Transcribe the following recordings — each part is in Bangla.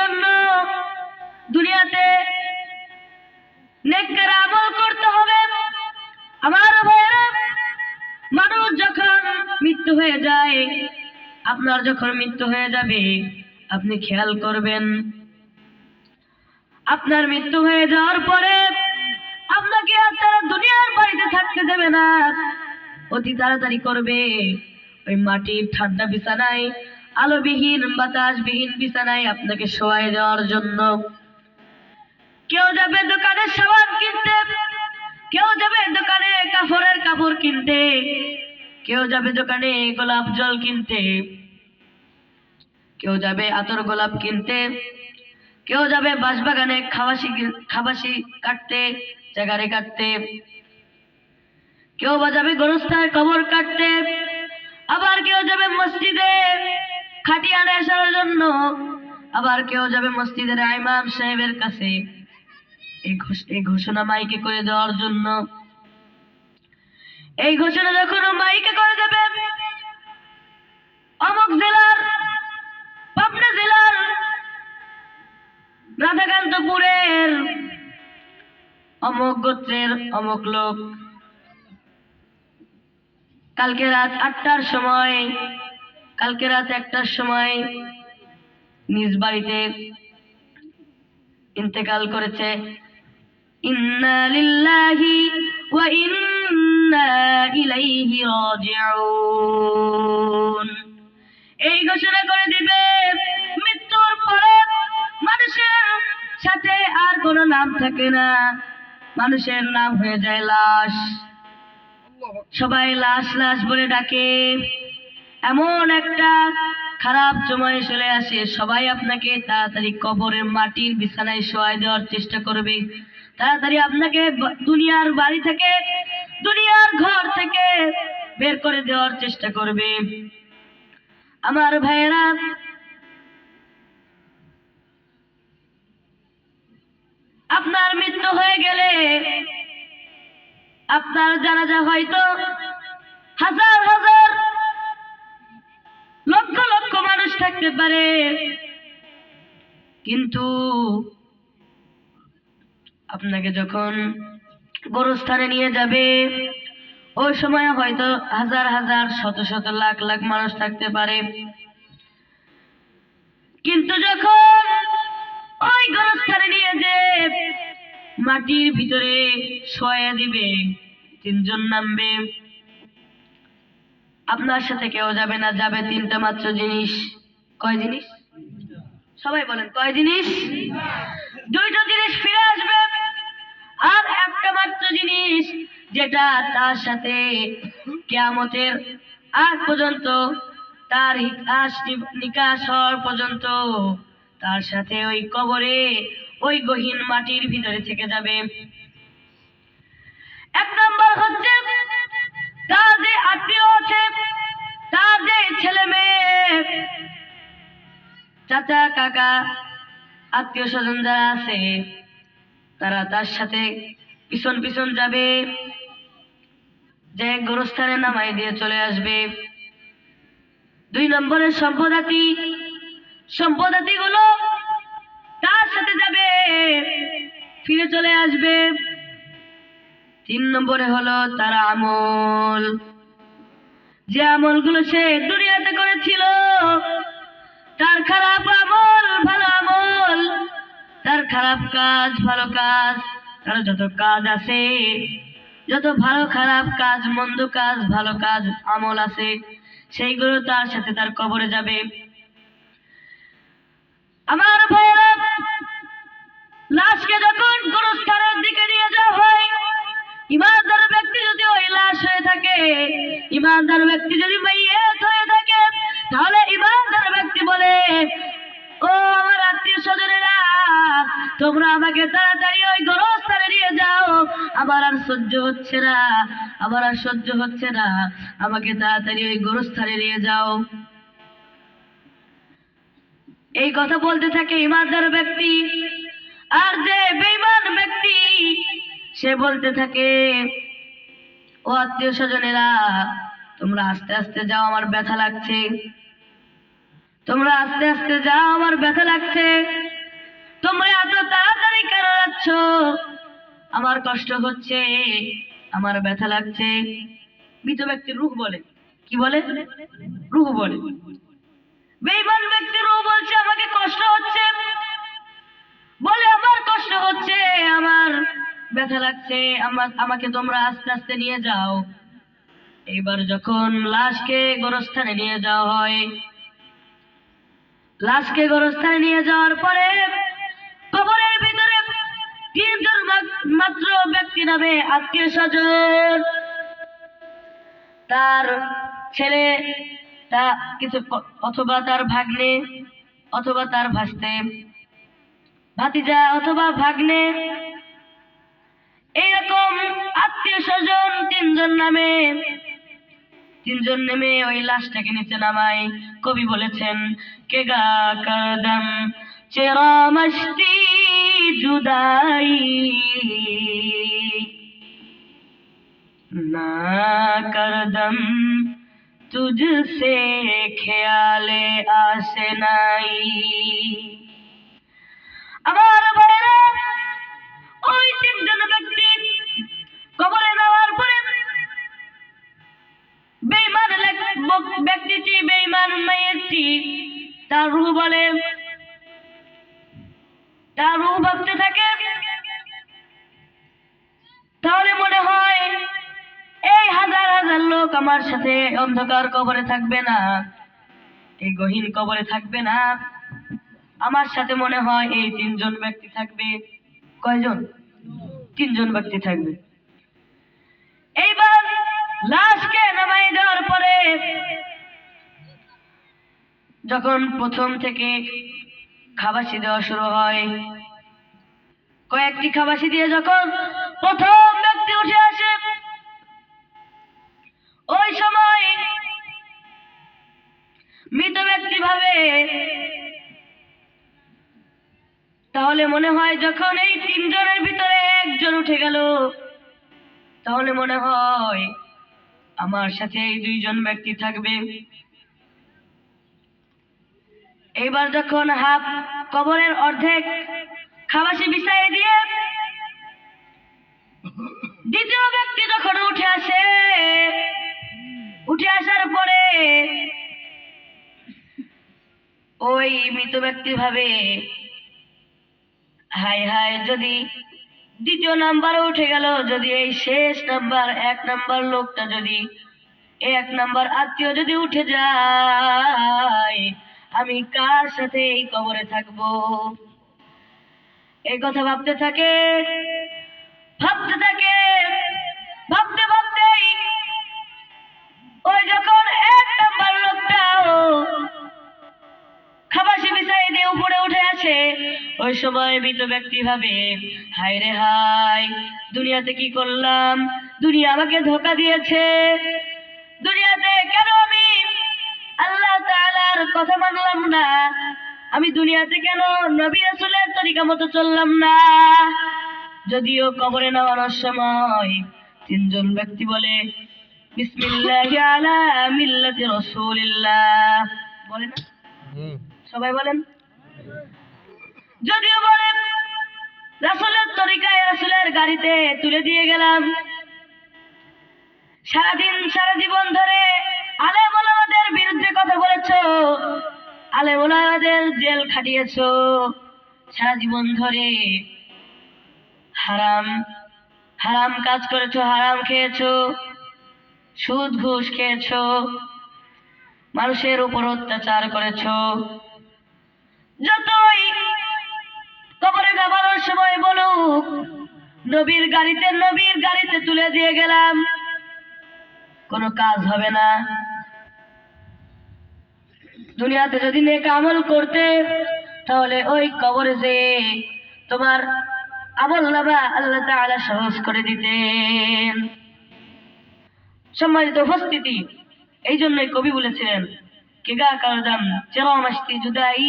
জন্য দুনিয়াতে নেককার আমল করতে হবে। আমার ভাইয়েরা মানুষ যখন মৃত্যু হয়ে যায়, আপনার যখন মৃত্যু হয়ে যাবে, আপনি খেয়াল করবেন, আপনার মৃত্যু হয়ে যাওয়ার পরে আপনাকে আর তারা দুনিয়ার বাড়িতে থাকতে দেবে না। অতি তাড়াতাড়ি করবে। ওই মাটির ঠান্ডা বিছানায় আলোবিহীন, বাতাসবিহীন বিছানায় আপনাকে শোয়াই দেওয়ার জন্য। কেউ যাবে দোকানে সাবান কিনতে, কেউ যাবে দোকানে কাপড়ের কাপড় কিনতে, কেউ যাবে দোকানে গোলাপ জল কিনতে, কেউ যাবে আতর গোলাপ কিনতে, কেউ যাবে বাঁশবাগানে খাবাসি খাবাসি কাটতে, জাগারে কাটতে, কেউ বা যাবে গরস্থায় কবর কাটতে, আবার কেউ যাবে মসজিদে খাটিয়ানে আসার জন্য আবার কেউ যাবে মসজিদের ইমাম সাহেবের কাছে। এই ঘোষণা মাইকে করে দেওয়ার জন্য। এই ঘোষণা যখন মাইকে করে দেবে, অমুক জেলার, পাবনা জেলার, রাধাকান্তপুরের অমুক গোত্রের অমুক লোক। কালকে রাত আটটার সময় কালকে রাত একটার সময় নিজ বাড়িতে ইন্তেকাল করেছে। এই ঘোষণা করে দিবে, মৃত্যুর পরে মানুষের সাথে আর কোনো নাম থাকে না। মানুষের নাম হয়ে যায় লাশ। সবাই লাশ লাশ বলে ডাকে। এমন একটা খারাপ সময় চলে আসে। সবাই আপনাকে তাড়াতাড়ি কবরের মাটির বিছানায় শোয়াই দেওয়ার চেষ্টা করবে। তাড়াতাড়ি আপনাকে দুনিয়ার বাড়ি থেকে, দুনিয়ার ঘর থেকে বের করে দেওয়ার চেষ্টা করবে। আমার ভাইয়েরা, আপনার মৃত্যু হয়ে গেলে আপনার জানাজা হয়তো হাজার হাজার লক্ষ লক্ষ মানুষ থাকতে পারে। কিন্তু আপনাকে যখন গোরস্থানে নিয়ে যাবে ওই সময় হয়তো হাজার হাজার, শত শত লাখ লাখ মানুষ থাকতে পারে। কিন্তু যখন ওই গোরস্থানে নিয়ে যে মাটির ভিতরে শোয়া দিবে, তিনজন নামবে। আপনার সাথে কেউ যাবে না, যাবে তিনটা মাত্র জিনিস। কয় জিনিস? সবাই বলেন, কয় জিনিস? দুইটা জিনিস ফিরে আসবে। আর একটা মাত্র জিনিস, যেটা তার সাথে কেয়ামতের আগ পর্যন্ত, তার নিকাশ হওয়ার পর্যন্ত, তার সাথে ওই কবরে, ওই গহীন মাটির ভিতরে থেকে যাবে। এক নম্বর হচ্ছে চাচা, কাকা, আত্মীয় স্বজন যারা আছে, তারা তার সাথে পিছন পিছন যাবে। যে গোরস্থানে নামাই দিয়ে চলে আসবে। দুই নম্বরের সম্পদাতি সম্পদাতি গুলো তার সাথে যাবে? ফিরে চলে আসবে। তিন নম্বরে হলো তার আমল। যে আমলগুলো সে দুনিয়াতে করেছিল, তার খারাপ আমল ভালো আমল, তার খারাপ কাজ ভালো কাজ, তার যত কাজ আছে, যত ভালো খারাপ কাজ, মন্দ কাজ, ভালো কাজ, আমল আছে, সেইগুলো তার সাথে তার কবরে যাবে। আমার ভাইয়েরা, লাশকে যখন গোরস্থানের দিকে নিয়ে যাওয়া হয়, ইমানদার ব্যক্তি যদি ওই লাশ হয়ে থাকে ইমানদার ব্যক্তি যদি মাইয়াত হয়ে থাকে, তাহলে ইমানদার ব্যক্তি বলে, ও আমার আত্মীয় স্বজনেরা, তোমরা আমাকে তাড়াতাড়ি ওই গোরস্থানে নিয়ে যাও। আমার আর সহ্য হচ্ছে না, আমার আর সহ্য হচ্ছে না। আমাকে তাড়াতাড়ি ওই গোরস্থানে নিয়ে যাও। এই কথা বলতে থাকে ইমানদার ব্যক্তি, আর যে বেঈমান ব্যক্তি, সে বলতে থাকে ও আত্মীয় স্বজনেরা, তোমরা আস্তে আস্তে যাও, আমার ব্যথা লাগছে। তোমরা আস্তে আস্তে যাও, আমার ব্যথা লাগছে। তোমরা এত তাড়াতাড়ি কেন যাচ্ছ? আমার কষ্ট হচ্ছে, আমার ব্যথা লাগছে। মৃত ব্যক্তির রূহ বলে। কি বলে? রূহ বলে। বেইমান ব্যক্তির রূহ বলছে, আমাকে কষ্ট হচ্ছে। বলে, আমার কষ্ট হচ্ছে, আমার ব্যথা লাগছে আমাকে তোমরা আস্তে আস্তে নিয়ে যাও। এইবার যখন লাশকে গোরস্থানে নিয়ে যাওয়া হয়, লাশকে গোরস্থানে নিয়ে যাওয়ার পরে কবরের ভিতরে তিনজন মাত্র ব্যক্তি নামে আত্মীয় স্বজন। তার ছেলে, তা কিছু অথবা তার ভাগ্নে, অথবা তার ভাসতে। ভাতিজা অথবা ভাগ্নে এইরকম আত্মীয় স্বজন তিনজন নামে। তিনজন নেমে ওই লাশটাকে নিচে নামায়। কবি বলেছেন, কে গা করদম চেরা জুদাই। না করদম তুঝসে খেয়ালে আসে নাই। হাজার লোক আমার সাথে অন্ধকার কবরে থাকবে না এই গহীন কবরে থাকবে না। আমার সাথে মনে হয় এই তিনজন ব্যক্তি থাকবে। কয়জন? তিনজন ব্যক্তি থাকবে। এইবার লাশকে নামাই দেওয়ার পরে যখন প্রথম থেকে খাবাসি দেওয়া শুরু হয়, কয়েকটি খাবাসি দিয়ে যখন প্রথম ব্যক্তি উঠে মৃত ব্যক্তি ভাবে, তাহলে মনে হয় যখন এই তিনজনের ভিতরে একজন উঠে গেল, তাহলে মনে হয় আমার সাথে এই দুইজন ব্যক্তি থাকবে। এইবার যখন হাফ কবরের অর্ধেক খাবাসি বিছাই দিয়ে দ্বিতীয় ব্যক্তি যখন উঠে আসে, উঠে আসার পরে ওই মৃত ব্যক্তি ভাবে হাই হাই যদি দ্বিতীয় নাম্বারে উঠে গেল, যদি এই শেষ নাম্বার, এক নাম্বার লোকটা যদি, এক নাম্বার আত্মীয় যদি উঠে যায়, আমি কার সাথে এই কবরে থাকব? এই কথা ভাবতে থাকে ভাবতে থাকে, ভাবতে ভাবতেই ওই যখন ওই সময় মৃত ব্যক্তি ভাবে হায় রে হায় দুনিয়াতে কি করলাম? দুনিয়া আমাকে ধোকা দিয়েছে। দুনিয়াতে কেন আমি আল্লাহ তাআলার কথা মানলাম না? আমি দুনিয়াতে কেন নবী রাসূলের তরিকা মতো চললাম না? যদিও কবরে নেওয়ানোর সময় তিনজন ব্যক্তি বলে বিসমিল্লাহি আলা মিল্লাতি রাসূলিল্লাহ। বলে না? সবাই বলেন? যদিও বলে, রাসুলের তরিকায় রাসুলের গাড়িতে তুলে দিয়ে গেলাম। সারাদিন, সারা জীবন ধরে আলেম ওলামাদের বিরুদ্ধে কথা বলেছ আলেম ওলামাদের জেল খাটিয়েছ। সারা জীবন ধরে হারাম হারাম কাজ করেছ, হারাম খেয়েছো, সুদ, ঘুষ খেয়েছো, মানুষের উপর অত্যাচার করেছ। যতই কবরে গাবানোর সময় বলুক, নবীর গাড়িতে নবীর গাড়িতে তুলে দিয়ে গেলাম। কোনো কাজ হবে না। দুনিয়াতে যদি নেক আমল করতে, তাহলে ওই কবরে যে তোমার আমল নামা আল্লাহ তাআলা সহজ করে দিতেন। সম্মানিত উপস্থিতি এই জন্যই কবি বলেছিলেন, কেগা করদম চেরা মস্তি জুদাই?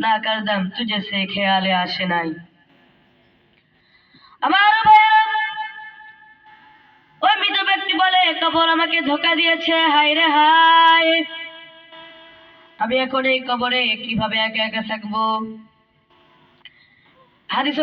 না করদম তুঝে সে খেয়ালে আসে নাই। আমার ওই মৃত ব্যক্তি বলে, কবর আমাকে ধোকা দিয়েছে, হায় রে হায়। আমি এখন এই কবরে কীভাবে একা একা থাকব? হাদিস